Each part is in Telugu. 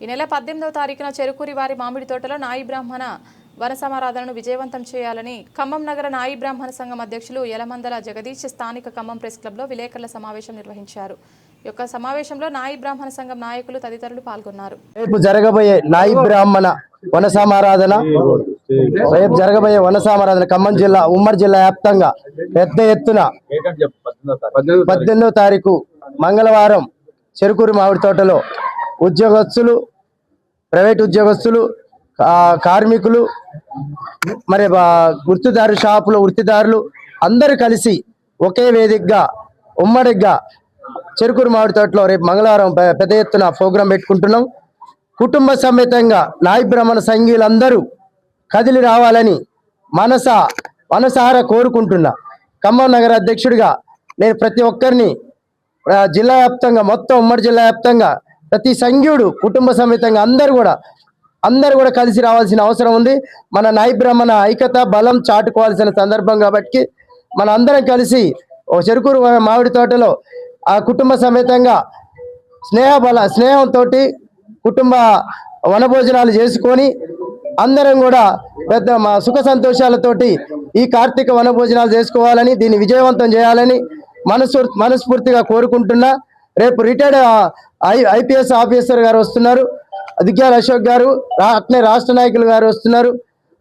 ఈ నెల పద్దెనిమిదవ తారీఖున చెరుకూరి వారి మామిడి తోటలో నాయి బ్రాహ్మణ వన సమారాధనను విజయవంతం చేయాలని ఖమ్మం నగర నాయి బ్రాహ్మణ సంఘం అధ్యక్షులు యలమందల జగదీష్ స్థానిక ఖమ్మం ప్రెస్ క్లబ్లో విలేకరుల సమావేశం నిర్వహించారు. ఈ యొక్క సమావేశంలో నాయి బ్రాహ్మణ సంఘం నాయకులు తదితరులు పాల్గొన్నారు. రేపు జరగబోయే నాయి బ్రాహ్మణ వన సమారాధన రేపు జరగబోయే వన సమారాధన ఖమ్మం జిల్లా ఉమ్మడి జిల్లా వ్యాప్తంగా పెద్ద ఎత్తున పద్దెనిమిదో తారీఖు మంగళవారం చెరుకూరు మామిడి తోటలో ఉద్యోగస్తులు ప్రైవేట్ ఉద్యోగస్తులు కార్మికులు మరి వృత్తిదారు షాపులు వృత్తిదారులు అందరూ కలిసి ఒకే వేదికగా ఉమ్మడిగా చెరుకూరు మామిడి తోటలో రేపు మంగళవారం పెద్ద ఎత్తున ప్రోగ్రాం పెట్టుకుంటున్నాం. కుటుంబ సమేతంగా నాయి బ్రాహ్మణ సంఘీయులందరూ కదిలి రావాలని మనస మనసార కోరుకుంటున్నా. ఖమ్మం నగర అధ్యక్షుడిగా నేను ప్రతి ఒక్కరిని జిల్లా వ్యాప్తంగా మొత్తం ఉమ్మడి జిల్లా వ్యాప్తంగా ప్రతి సంఘ్యుడు కుటుంబ సమేతంగా అందరూ కూడా అందరూ కూడా కలిసి రావాల్సిన అవసరం ఉంది. మన నైబ్రహ్మణ బ్రాహ్మణ ఐక్యత బలం చాటుకోవాల్సిన సందర్భం కాబట్టి మన అందరం కలిసి ఓ చెరుకూరు మామిడి తోటలో ఆ కుటుంబ సమేతంగా స్నేహ బల స్నేహంతో కుటుంబ వనభోజనాలు చేసుకొని అందరం కూడా పెద్ద మా సుఖ సంతోషాలతోటి ఈ కార్తీక వనభోజనాలు చేసుకోవాలని దీన్ని విజయవంతం చేయాలని మనస్ఫూర్తి మనస్ఫూర్తిగా కోరుకుంటున్నా. రేపు రిటైర్డ్ ఐ ఐపీఎస్ ఆఫీసర్ గారు వస్తున్నారు. దిగ్యాల అశోక్ గారు అట్లనే రాష్ట్ర నాయకులు గారు వస్తున్నారు.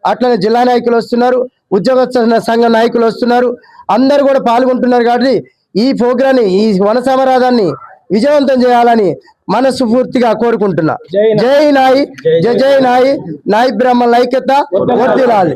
అట్లనే జిల్లా నాయకులు వస్తున్నారు. ఉద్యోగ సంఘ నాయకులు వస్తున్నారు. అందరూ కూడా పాల్గొంటున్నారు కాబట్టి ఈ ప్రోగ్రాన్ని ఈ వన సమరాధాన్ని విజయవంతం చేయాలని మనస్ఫూర్తిగా కోరుకుంటున్నా. జై నాయి. జై జై నాయి. నాయి బ్రహ్మ వర్తిల్లాలి